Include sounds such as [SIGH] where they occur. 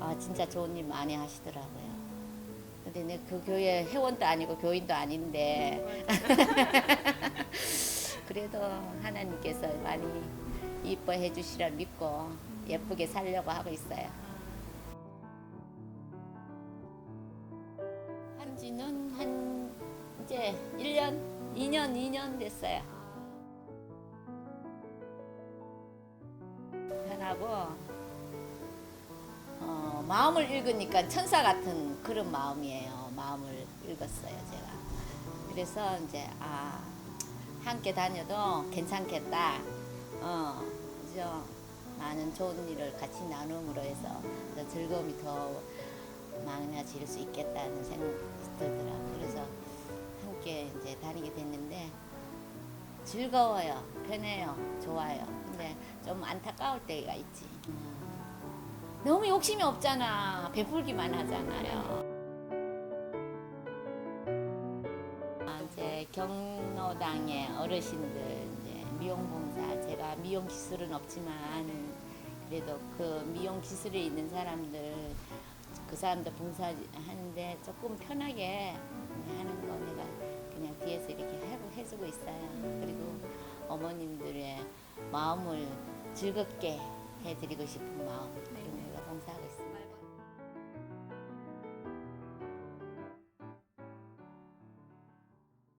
아 진짜 좋은 일 많이 하시더라고요. 근데 내 그 교회 회원도 아니고 교인도 아닌데 [LAUGHS] 그래도 하나님께서 많이 이뻐해 주시라 믿고 예쁘게 살려고 하고 있어요. 한지는 한 이제 1년, 2년, 2년 됐어요. 편하고 어, 마음을 읽으니까 천사 같은 그런 마음이에요. 마음을 읽었어요, 제가. 그래서 이제 아 함께 다녀도 괜찮겠다. 어, 그죠? 많은 좋은 일을 같이 나눔으로 해서 더 즐거움이 더 많아질 수 있겠다는 생각이 들더라고요. 그래서 함께 이제 다니게 됐는데 즐거워요, 편해요, 좋아요. 근데 좀 안타까울 때가 있지. 음. 너무 욕심이 없잖아. 베풀기만 하잖아요. 아, 이제 경로당의 어르신들 이제 미용봉사 제가 미용 기술은 없지만 그래도 그 미용 기술에 있는 사람들 그 사람들 봉사하는데 조금 편하게 하는 거 내가 그냥 뒤에서 이렇게 해- 해주고 있어요. 그리고 어머님들의 마음을 즐겁게 해드리고 싶은 마음